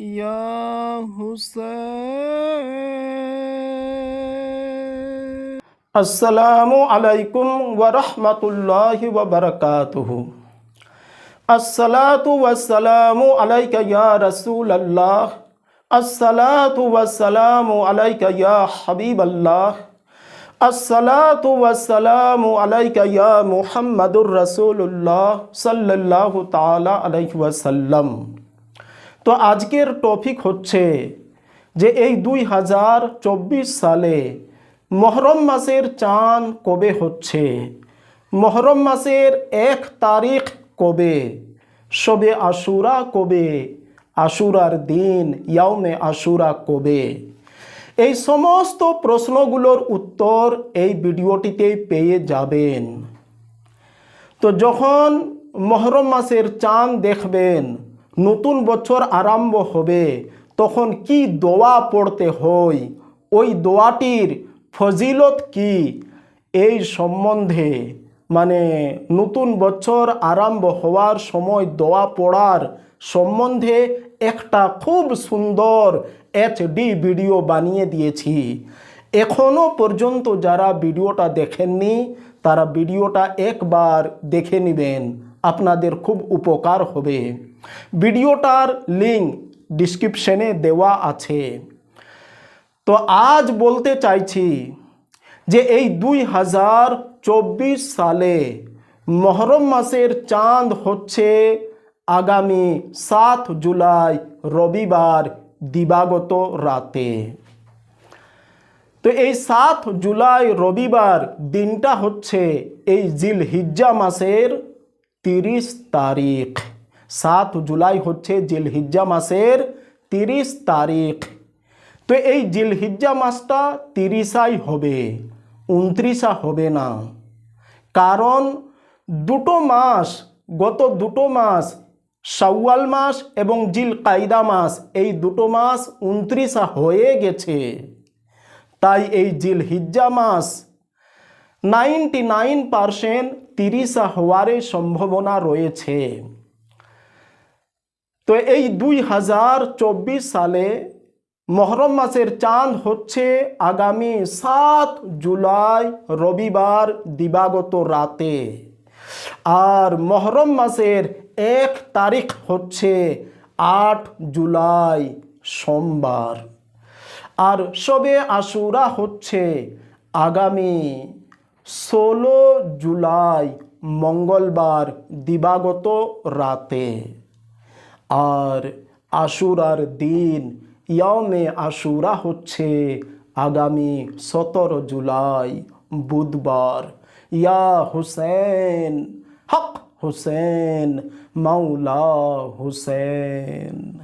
يا حسين. السلام عليكم ورحمة الله وبركاته. الصلاة والسلام عليك يا رسول الله. الصلاة والسلام عليك يا حبيب الله. الصلاة والسلام عليك يا محمد رسول الله صلى الله تعالى عليه وسلم. তো আজকের টপিক হচ্ছে যে এই দুই হাজার চব্বিশ সালে মহরম মাসের চাঁদ কবে হচ্ছে? মহরম মাসের এক তারিখ কবে? শবে আশুরা কবে? আশুরার দিন ইয়াউমে আশুরা কবে? এই সমস্ত প্রশ্নগুলোর উত্তর এই ভিডিওটিতে পেয়ে যাবেন। তো যখন মহরম মাসের চাঁদ দেখবেন নতুন বছর আরম্ভ হবে, তখন কি দোয়া পড়তে হয়? ওই দোয়াটির ফজিলত কি? এই সম্বন্ধে মানে নতুন বছর আরম্ভ হওয়ার সময় দোয়া পড়ার সম্বন্ধে একটা খুব সুন্দর এইচডি ভিডিও বানিয়ে দিয়েছি। এখনও পর্যন্ত যারা ভিডিওটা দেখেননি, তারা ভিডিওটা একবার দেখে নেবেন। আপনাদের খুব উপকার হবে। ভিডিওটার লিঙ্ক ডিসক্রিপশনে দেওয়া আছে। তো আজ বলতে চাইছি যে এই দুই হাজার চব্বিশ সালে মহরম মাসের চাঁদ হচ্ছে আগামী সাত জুলাই রবিবার দিবাগত রাতে। তো এই সাত জুলাই রবিবার দিনটা হচ্ছে এই জিল হিজ্জা মাসের তিরিশ তারিখ। সাত জুলাই হচ্ছে জিল হিজ্জা মাসের তিরিশ তারিখ। তো এই জিল হিজ্জা মাসটা তিরিশাই হবে, উনত্রিশা হবে না। কারণ দুটো মাস, গত দুটো মাস, শাওয়াল মাস এবং জিল কায়দা মাস, এই দুটো মাস উনত্রিশা হয়ে গেছে। তাই এই জিল হিজ্জা মাস নাইনটি নাইন পারসেন্ট তিরিশা হওয়ারই সম্ভাবনা রয়েছে। তো এই দুই হাজার চব্বিশ সালে মহরম মাসের চাঁদ হচ্ছে আগামী সাত জুলাই রবিবার দিবাগত রাতে। আর মহরম মাসের এক তারিখ হচ্ছে আট জুলাই সোমবার। আর সবে আশুরা হচ্ছে আগামী ষোলো জুলাই মঙ্গলবার দিবাগত রাতে। আর আশুরার দিন ইয়মে আশুরা হচ্ছে আগামী সতেরো জুলাই, বুধবার। ইয়া হুসেন, হক হুসেন, মাওলা হুসেন।